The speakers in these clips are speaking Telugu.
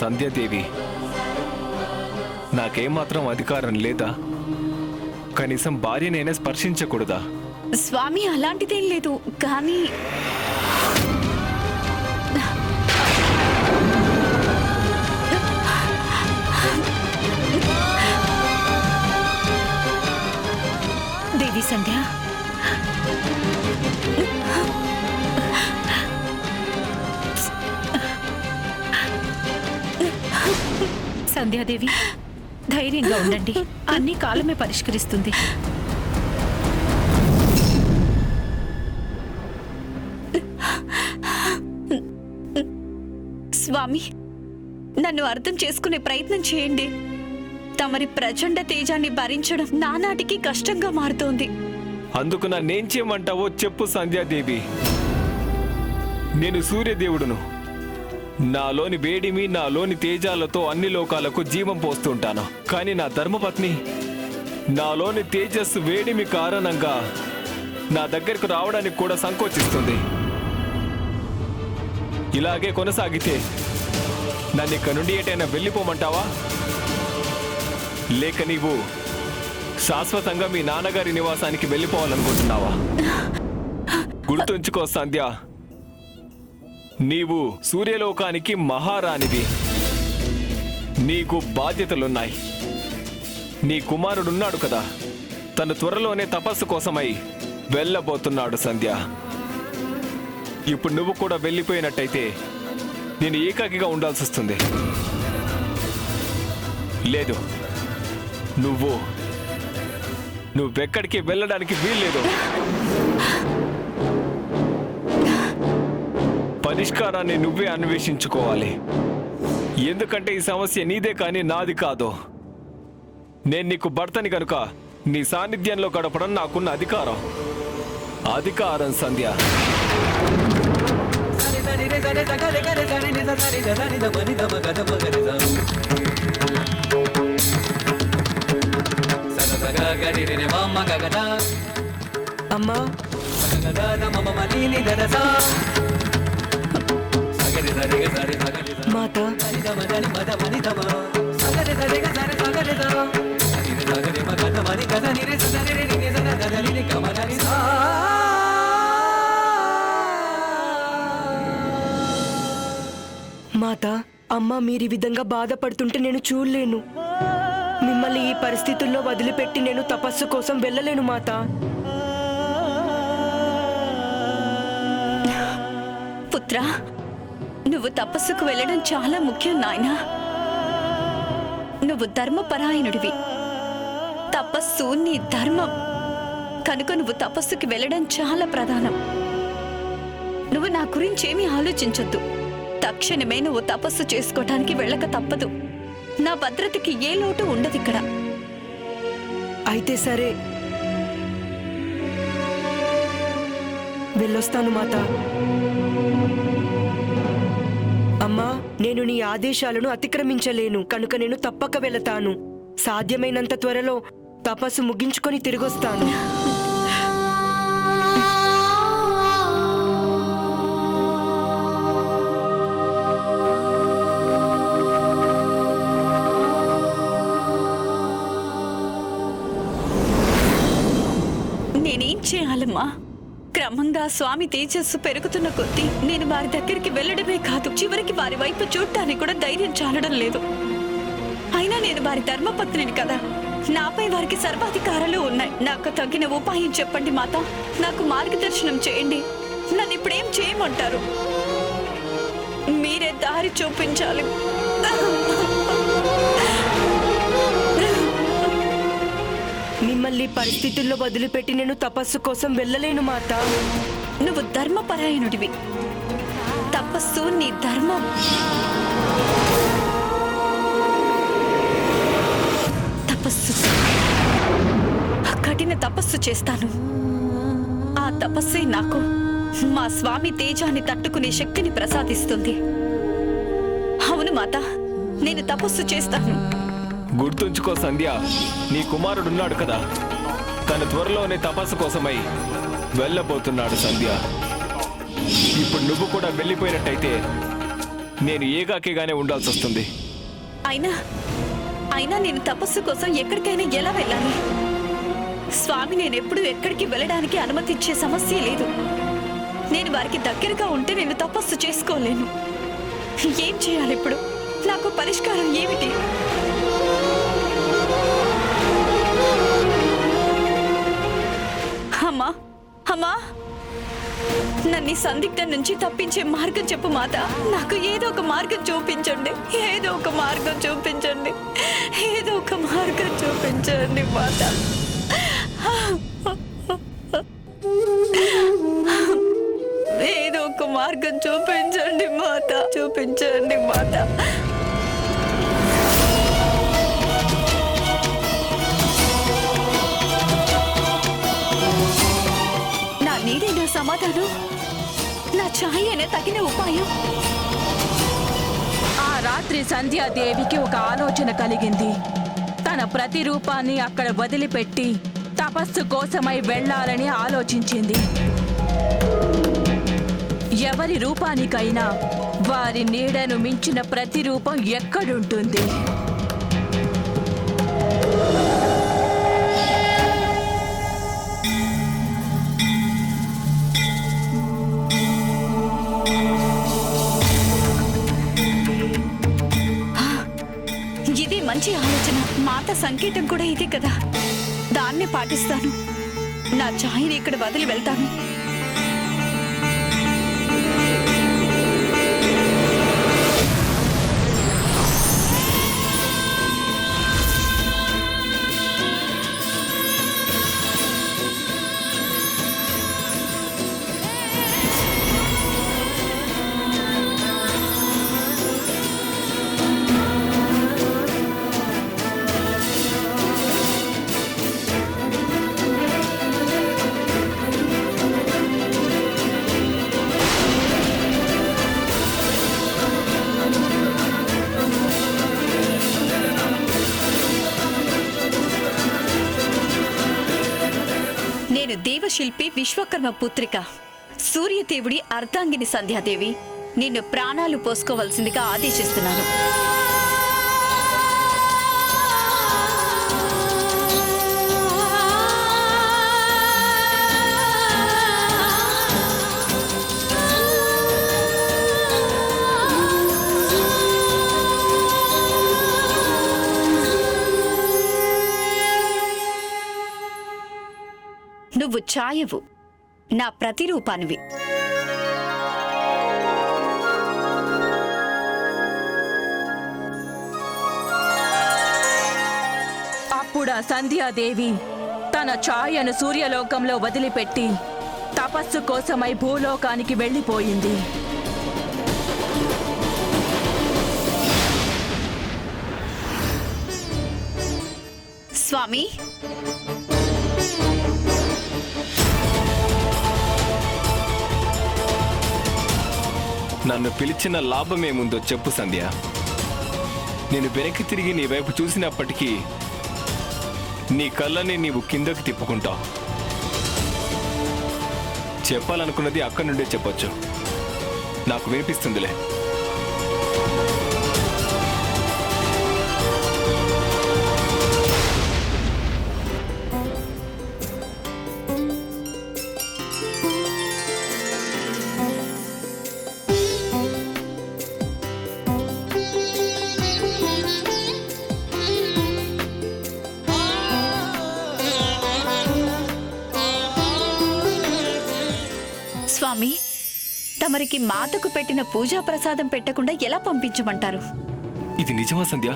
సంధ్యాదేవి. నాకేమాత్రం అధికారం లేదా? కనీసం భార్యనైనా స్పర్శించకూడదా? స్వామి అలాంటిదేం లేదు. కానీ దేవి సంధ్య సంధ్యాదేవి ధైర్యంగా ఉండండి. అన్ని కాలమే పరిష్కరిస్తుంది. స్వామి నన్ను అర్థం చేసుకునే ప్రయత్నం చేయండి. తమరి ప్రచండ తేజాన్ని భరించడం నానాటికి కష్టంగా మారుతోంది. అందుకు నన్నేం చేయమంటావో చెప్పు సంధ్యాదేవి. నేను సూర్యదేవుడును. నాలోని వేడిమి నాలోని తేజాలతో అన్ని లోకాలకు జీవం పోస్తుంటాను. కానీ నా ధర్మపత్ని నాలోని తేజస్సు వేడిమి కారణంగా నా దగ్గరకు రావడానికి కూడా సంకోచిస్తుంది. ఇలాగే కొనసాగితే నన్ను ఇక్కడ నుండి ఎటైనా వెళ్ళిపోమంటావా? లేక నీవు శాశ్వతంగా మీ నాన్నగారి నివాసానికి వెళ్ళిపోవాలనుకుంటున్నావా? గుర్తుంచుకో సంధ్య. నీవు సూర్యలోకానికి మహారాణివి. నీకు బాధ్యతలున్నాయి. నీ కుమారుడున్నాడు కదా. తను త్వరలోనే తపస్సు కోసమై వెళ్ళబోతున్నాడు సంధ్య. ఇప్పుడు నువ్వు కూడా వెళ్ళిపోయినట్టయితే నేను ఏకాకిగా ఉండాల్సి వస్తుంది. లేదు. నువ్వు. నువ్వెక్కడికి వెళ్ళడానికి వీల్లేదు. పరిష్కారాన్ని నువ్వే అన్వేషించుకోవాలి. ఎందుకంటే ఈ సమస్య నీదే కానీ నాది కాదు. నేను నీకు భర్తని కనుక నీ సాన్నిధ్యంలో గడపడం నాకున్న అధికారం. అధికారం సంధ్య. అమ్మా. మాత. మాత అమ్మ మీరు ఈ విధంగా బాధపడుతుంటే నేను చూడలేను. మిమ్మల్ని ఈ పరిస్థితుల్లో వదిలిపెట్టి నేను తపస్సు కోసం వెళ్ళలేను మాత. పుత్ర నువ్వు తపస్సుకు వెళ్ళడం చాలా ముఖ్యం నాయనా. నువ్వు ధర్మపరాయణుడివి. తపస్సు నీ ధర్మం. కనుక నువ్వు తపస్సుకి వెళ్ళడం చాలా ప్రధానం. నువ్వు నా గురించి ఏమీ ఆలోచించొద్దు. తక్షణమే నువ్వు తపస్సు చేసుకోవటానికి వెళ్ళక తప్పదు. నా భద్రతకి ఏ లోటు ఉండదు ఇక్కడ. అయితే సరే. వెళ్ళొస్తాను మాత. అమ్మా నేను నీ ఆదేశాలను అతిక్రమించలేను. కనుక నేను తప్పక వెళతాను. సాధ్యమైనంత త్వరలో తపస్సు ముగించుకొని తిరిగొస్తాను. నేనేం చేయాలమ్మా? క్రమంగా స్వామి తేజస్సు పెరుగుతున్న కొద్దీ నేను వారి దగ్గరికి వెళ్ళడమే కాదు చివరికి వారి వైపు చూడటానికి కూడా ధైర్యం చాలడం లేదు. అయినా నేను వారి ధర్మపత్నిని కదా. నాపై వారికి సర్వాధికారాలు ఉన్నాయి. నాకు తగిన ఉపాయం చెప్పండి మాత. నాకు మార్గదర్శనం చేయండి. నన్ను ఇప్పుడేం చేయమంటారు? మీరే దారి చూపించాలి. మిమ్మల్ని పరిస్థితుల్లో వదిలిపెట్టి నేను తపస్సు కోసం వెళ్ళలేను మాత. నువ్వు ధర్మపరాయణుడివి. తపస్సు నీ ధర్మం. తపస్సు. కఠిన తపస్సు చేస్తాను. ఆ తపస్సే నాకు. మా స్వామి తేజాన్ని తట్టుకునే శక్తిని ప్రసాదిస్తుంది. అవును మాత. నేను తపస్సు చేస్తాను. గుర్తుంచుకో సంధ్య నీ కుమారుడున్నాడు కదా. తన త్వరలోనే తపస్సు కోసమై వెళ్ళబోతున్నాడు సంధ్య. ఇప్పుడు నువ్వు కూడా వెళ్ళిపోయినట్టయితే నేను ఏగాకిగానే ఉండాల్సి వస్తుంది. అయినా అయినా నేను తపస్సు కోసం ఎక్కడికైనా ఎలా వెళ్ళాలి? స్వామి నేను ఎప్పుడు ఎక్కడికి వెళ్ళడానికి అనుమతి ఇచ్చే సమస్య లేదు. నేను వారికి దగ్గరగా ఉంటే నేను తపస్సు చేసుకోలేను. ఏం చేయాలి ఇప్పుడు? నాకు పరిష్కారం ఏమిటి? అమ్మా. నన్ను సందిగ్ధం నుంచి తప్పించే మార్గం చెప్పు మాత. నాకు ఏదో ఒక మార్గం చూపించండి. ఏదో ఒక మార్గం చూపించండి. ఏదో ఒక మార్గం చూపించండి మాత. ఏదో ఒక మార్గం చూపించండి మాత. చూపించండి మాత. సమాధానం? నా ఛాయ్ తగిన ఉపాయం. ఆ రాత్రి సంధ్యాదేవికి ఒక ఆలోచన కలిగింది. తన ప్రతిరూపాన్ని అక్కడ వదిలిపెట్టి తపస్సు కోసమై వెళ్ళాలని ఆలోచించింది. ఎవరి రూపానికైనా వారి నీడను మించిన ప్రతిరూపం ఎక్కడుంటుంది? మంచి ఆలోచన. మాట సంకేతం కూడా ఇదే కదా. దాన్నే పాటిస్తాను. నా ఛాయని ఇక్కడ వదిలి వెళ్తాను. శిల్పి విశ్వకర్మ పుత్రిక. సూర్యదేవుడి అర్ధాంగిని సంధ్యాదేవి. నిన్ను ప్రాణాలు పోసుకోవలసిందిగా ఆదేశిస్తున్నాను. నువ్వు ఛాయవు నా ప్రతిరూపానివి. అప్పుడు ఆ సంధ్యాదేవి తన ఛాయను సూర్యలోకంలో వదిలిపెట్టి తపస్సు కోసమై భూలోకానికి వెళ్ళిపోయింది. స్వామి నన్ను పిలిచిన లాభమేముందో చెప్పు సంధ్య. నేను వెనక్కి తిరిగి నీ వైపు చూసినప్పటికీ నీ కళ్ళని నీవు కిందకి తిప్పుకుంటావు. చెప్పాలనుకున్నది అక్కడి నుండే చెప్పొచ్చు. నాకు వినిపిస్తుందిలే. స్వామి తమరికి మాతకు పెట్టిన పూజా ప్రసాదం పెట్టకుండా ఎలా పంపించమంటారు? ఇది నిజమా సంధ్య?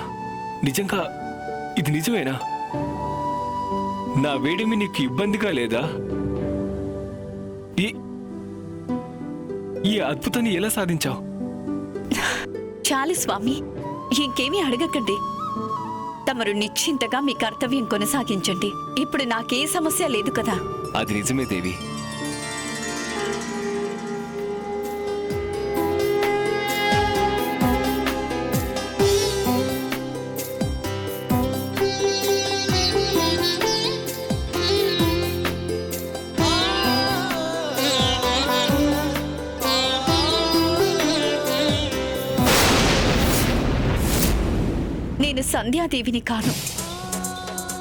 నిజంగా ఇది నిజమేనా? నా వేడిమి నీకు ఇబ్బందిగా లేదా? ఈ ఈ అద్భుతాన్ని ఎలా సాధించావు? చాలు స్వామి ఇంకేమీ అడగకండి. తమరు నిశ్చింతగా మీ కర్తవ్యం కొనసాగించండి. ఇప్పుడు నాకే సమస్య లేదు కదా. అది నిజమే దేవి. సంధ్యాదేవిని కాను.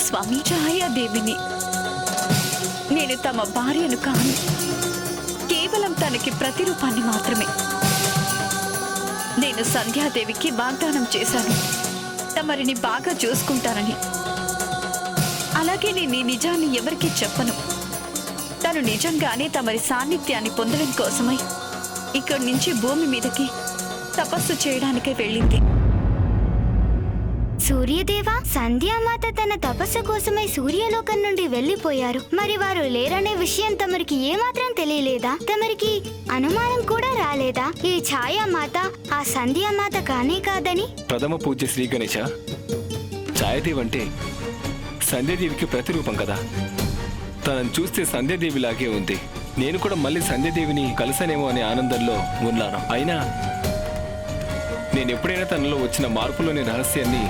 స్వామి ఛాయాదేవిని నేను తమ భార్యను కాను. కేవలం తనకి ప్రతిరూపాన్ని మాత్రమే. నేను సంధ్యాదేవికి వాగ్దానం చేశాను. తమరిని బాగా చూసుకుంటానని. అలాగే నేను ఈ నిజాన్ని ఎవరికీ చెప్పను. తను నిజంగానే తమరి సాన్నిధ్యాన్ని పొందడం కోసమై ఇక్కడి నుంచి భూమి మీదకి తపస్సు చేయడానికే వెళ్ళింది. సూర్యదేవ సంధ్యామాత తన తపస్సు కోసమై సూర్యలోకం నుండి వెళ్ళిపోయారు. మరి వారు లేరనే విషయం తమరికి ఏమాత్రం తెలియలేదా? తమరికి అనుమానం కూడా రాలేదా? ఈ ఛాయామాత ఆ సంధ్యామాత కానే కాదని? ప్రథమ పూజ్య శ్రీ గణేశ ఛాయాదేవి అంటే సంధ్యాదేవికి ప్రతిరూపం కదా. తనను చూస్తే సంధ్యాదేవిలాగే ఉంది. నేను కూడా మళ్ళీ సంధ్యాదేవిని కలిసానేమో అనే ఆనందంలో ఉన్నాను. అయినా నేను ఎప్పుడైనా తనలో వచ్చిన మార్పులోని రహస్యాన్ని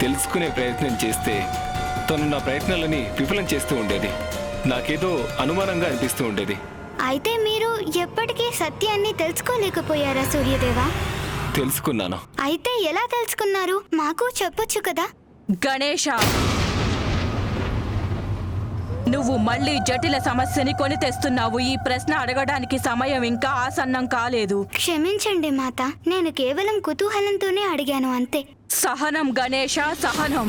తెలుసుకునే ప్రయత్నం చేస్తే తను నా ప్రయత్నాలని విఫలం చేస్తూ ఉండేది. నాకేదో అనుమానంగా అనిపిస్తూ ఉండేది. అయితే మీరు ఎప్పటికీ సత్యాన్ని తెలుసుకోలేకపోయారా సూర్యదేవా? తెలుసుకున్నాను. అయితే ఎలా తెలుసుకున్నారు? మాకు చెప్పొచ్చు కదా? గణేష! నువ్వు మళ్ళీ జటిల సమస్యని కొని తెస్తున్నావు. ఈ ప్రశ్న అడగడానికి సమయం ఇంకా ఆసన్నం కాలేదు. క్షమించండి మాత నేను కేవలం కుతూహలంతోనే అడిగాను అంతే. సహనం గణేష సహనం.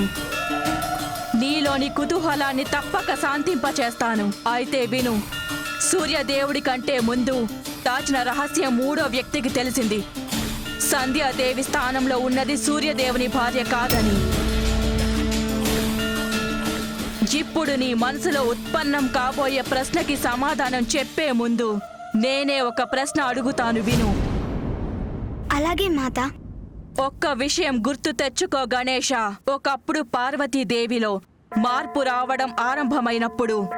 నీలోని కుతూహలాన్ని తప్పక శాంతింపచేస్తాను. అయితే విను సూర్యదేవుడి కంటే ముందు దాచిన రహస్యం మూడో వ్యక్తికి తెలిసింది. సంధ్యాదేవి స్థానంలో ఉన్నది సూర్యదేవుని భార్య కాదని. ఇప్పుడు నీ మనసులో ఉత్పన్నం కాబోయే ప్రశ్నకి సమాధానం చెప్పే ముందు నేనే ఒక ప్రశ్న అడుగుతాను విను. అలాగే మాత. ఒక్క విషయం గుర్తు తెచ్చుకో గణేష. ఒకప్పుడు పార్వతీదేవిలో మార్పు రావడం ఆరంభమైనప్పుడు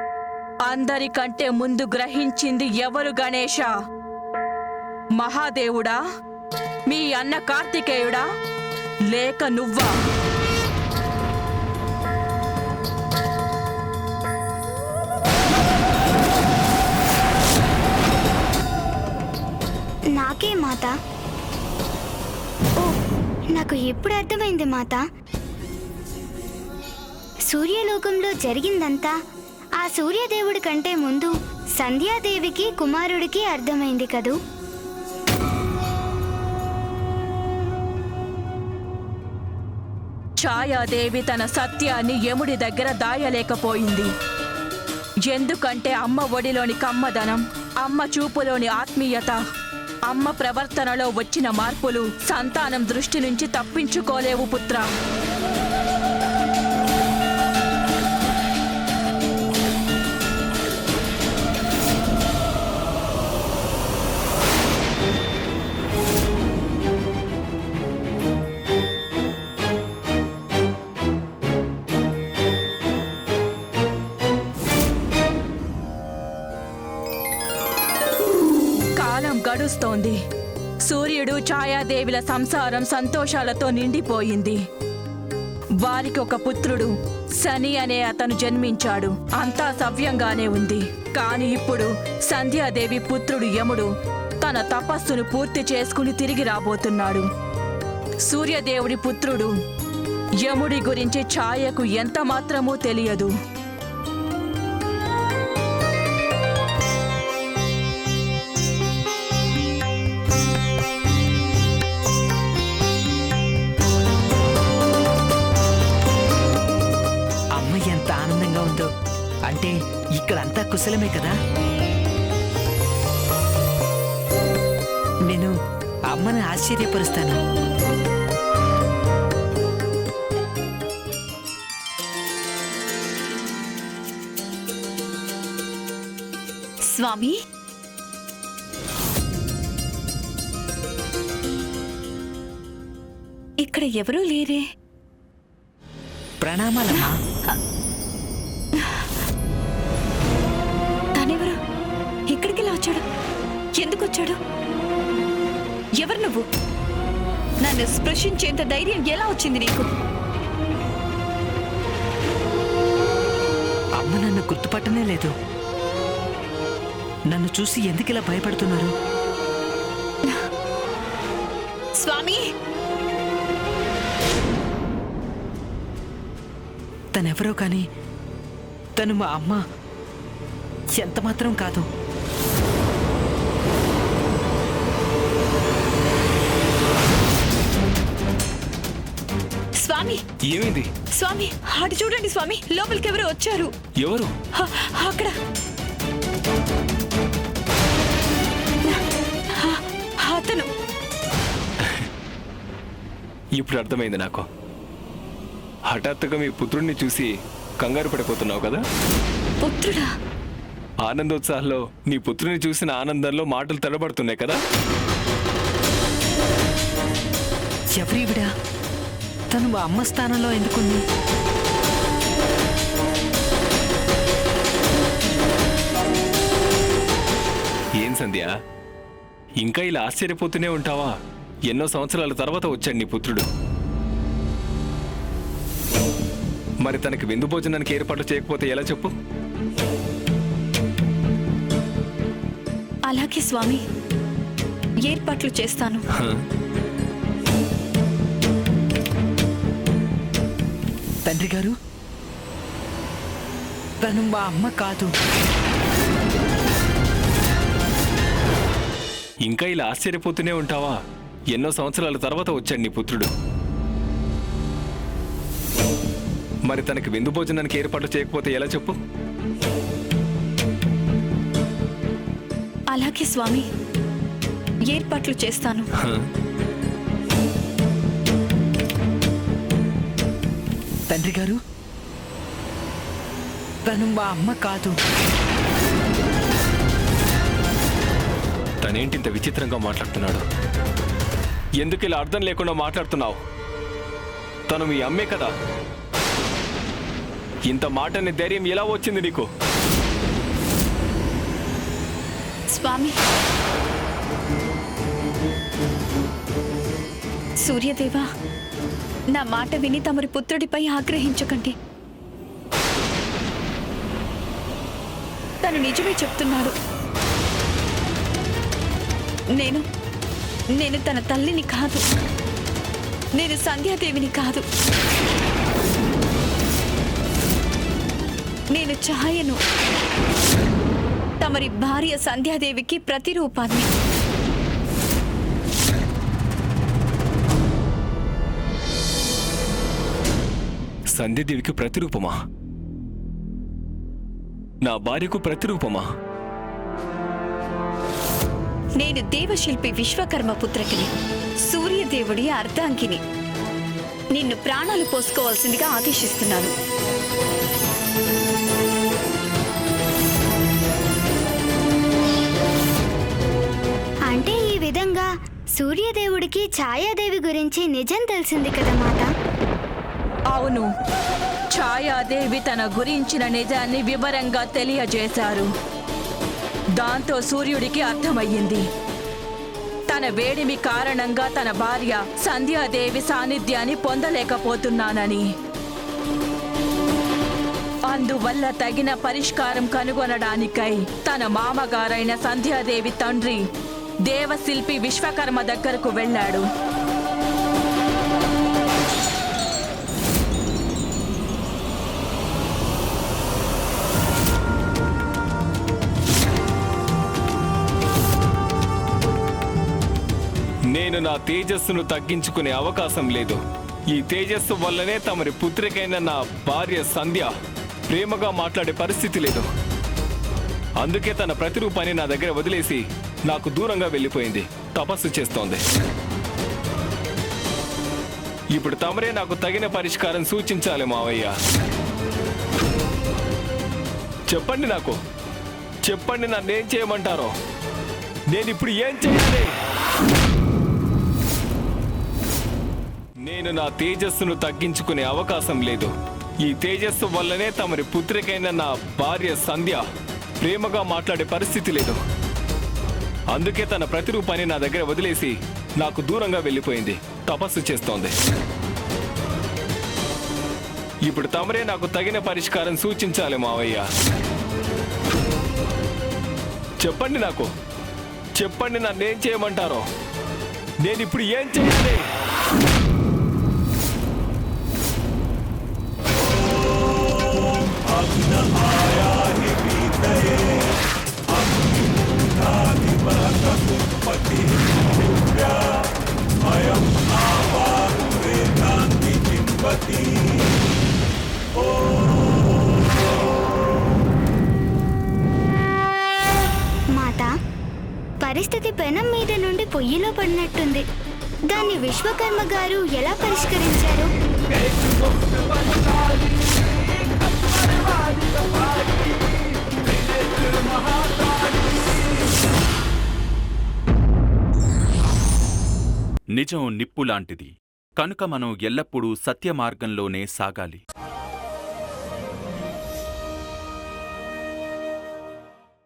అందరికంటే ముందు గ్రహించింది ఎవరు గణేష? మహాదేవుడా? మీ అన్న కార్తికేయుడా? లేక నువ్వా? నాకు ఇప్పుడు అర్థమైంది మాత. సూర్యలోకంలో జరిగిందంతా ఆ సూర్యదేవుడి కంటే ముందు సంధ్యాదేవికి కుమారుడికి అర్థమైంది కదూ? ఛాయాదేవి తన సత్యాన్ని యముడి దగ్గర దాయలేకపోయింది. ఎందుకంటే అమ్మ ఒడిలోని కమ్మదనం అమ్మ చూపులోని ఆత్మీయత అమ్మ ప్రవర్తనలో వచ్చిన మార్పులు సంతానం దృష్టి నుంచి తప్పించుకోలేవు పుత్ర. కాలం సూర్యుడు ఛాయాదేవిల సంసారం సంతోషాలతో నిండిపోయింది. వారికి ఒక పుత్రుడు శని అనే అతను జన్మించాడు. అంతా సవ్యంగానే ఉంది. కాని ఇప్పుడు సంధ్యాదేవి పుత్రుడు యముడు తన తపస్సును పూర్తి చేసుకుని తిరిగి రాబోతున్నాడు. సూర్యదేవుడి పుత్రుడు యముడి గురించి ఛాయకు ఎంత మాత్రమూ తెలియదు. ఆశ్చర్యపరుస్తాను స్వామి? ఇక్కడ ఎవరూ లేరే. ప్రణామాలమ్మా. తానెవరు? ఇక్కడికి వచ్చాడు? ఎందుకు వచ్చాడు నన్ను స్పృశించేంత ధైర్యం ఎలా వచ్చింది నీకు? అమ్మ నన్ను గుర్తుపట్టనే లేదు. నన్ను చూసి ఎందుకు ఇలా భయపడుతున్నారు? స్వామి! తనెవరో కానీ తను మా అమ్మ ఎంత మాత్రం కాదు. స్వామి. ఏమైంది? స్వామి అటు చూడండి స్వామి లోపలికి ఎవరో వచ్చారు. ఎవరు? అక్కడ. అతను. ఇప్పుడు అర్థమైంది నాకు. హఠాత్తుగా మీ పుత్రుడిని చూసి కంగారు పడిపోతున్నావు కదా? పుత్రుడా? ఆనందోత్సాహంలో నీ పుత్రుని చూసిన ఆనందంలో మాటలు తడబడుతున్నాయి కదా? ఎవరీవిడా? తను మా అమ్మ స్థానంలో ఎందుకుంది? ఏం సంధ్య? ఇంకా ఇలా ఆశ్చర్యపోతూనే ఉంటావా? ఎన్నో సంవత్సరాల తర్వాత వచ్చాడు నీ పుత్రుడు. మరి తనకి విందు భోజనానికి ఏర్పాటు చేయకపోతే ఎలా చెప్పు? అలాగే స్వామి ఏర్పాట్లు చేస్తాను. తండ్రి గారు తను మా అమ్మ కాదు. ఇంకా ఇలా ఆశ్చర్యపోతూనే ఉంటావా? ఎన్నో సంవత్సరాల తర్వాత వచ్చాడు నీ పుత్రుడు. మరి తనకి విందు భోజనానికి ఏర్పాటు చేయకపోతే ఎలా చెప్పు? అలాగే స్వామి ఏర్పాట్లు చేస్తాను. తండ్రి గారు? తను మా అమ్మ కాదు. తనేంటింత విచిత్రంగా మాట్లాడుతున్నాడు? ఎందుకు ఇలా అర్థం లేకుండా మాట్లాడుతున్నావు? తను మీ అమ్మే కదా? ఇంత మాటని ధైర్యం ఎలా వచ్చింది నీకు? స్వామి. సూర్యదేవా నా మాట విని తమరి పుత్రుడిపై ఆగ్రహించకండి. తను నిజమే చెప్తున్నాడు. నేను నేను తన తల్లిని కాదు. నేను సంధ్యాదేవిని కాదు. నేను ఛాయను. తమరి భార్య సంధ్యాదేవికి ప్రతిరూపాన్ని. సంధ్యదేవికి ప్రతిరూపమా? నా భార్యకు ప్రతిరూపమా? నేను దేవశిల్పి విశ్వకర్మ పుత్రకిని సూర్యదేవుడి అర్ధాంగిని నిన్ను ప్రాణాలు పోసుకోవాల్సిందిగా ఆదేశిస్తున్నాను. అంటే ఈ విధంగా సూర్యదేవుడికి ఛాయాదేవి గురించి నిజం తెలిసింది కదా మాత? అవును. ఛాయాదేవి తన గురించిన నిజాన్ని వివరంగా తెలియజేశారు. దాంతో సూర్యుడికి అర్థమయ్యింది. తన వేడిమి కారణంగా తన భార్య సంధ్యాదేవి సాన్నిధ్యాన్ని పొందలేకపోతున్నానని. అందువల్ల తగిన పరిష్కారం కనుగొనడానికై తన మామగారైన సంధ్యాదేవి తండ్రి దేవశిల్పి విశ్వకర్మ దగ్గరకు వెళ్ళాడు. నేను నా తేజస్సును తగ్గించుకునే అవకాశం లేదు. ఈ తేజస్సు వల్లనే తమరి పుత్రికైన నా భార్య సంధ్య ప్రేమగా మాట్లాడే పరిస్థితి లేదు. అందుకే తన ప్రతిరూపాన్ని నా దగ్గర వదిలేసి నాకు దూరంగా వెళ్ళిపోయింది. తపస్సు చేస్తోంది. ఇప్పుడు తమరే నాకు తగిన పరిష్కారం సూచించాలి మావయ్య. చెప్పండి నాకు. చెప్పండి నన్నేం చేయమంటారో. నేను ఇప్పుడు ఏం చేయాలి? నేను నా తేజస్సును తగ్గించుకునే అవకాశం లేదు. ఈ తేజస్సు వల్లనే తమరి పుత్రికైన నా భార్య సంధ్య ప్రేమగా మాట్లాడే పరిస్థితి లేదు. అందుకే తన ప్రతిరూపాన్ని నా దగ్గర వదిలేసి నాకు దూరంగా వెళ్ళిపోయింది. తపస్సు చేస్తోంది. ఇప్పుడు తమరే నాకు తగిన పరిష్కారం సూచించాలి మావయ్య. చెప్పండి నాకు. చెప్పండి నన్నేం చేయమంటారో. నేను ఇప్పుడు ఏం చేయాలి? పరిస్థితి పెనం మీద నుండి పొయ్యిలో పడినట్టుంది. దాన్ని విశ్వకర్మ గారు ఎలా పరిష్కరించారు? నిజం నిప్పులాంటిది. కనుక మనం ఎల్లప్పుడూ సత్యమార్గంలోనే సాగాలి.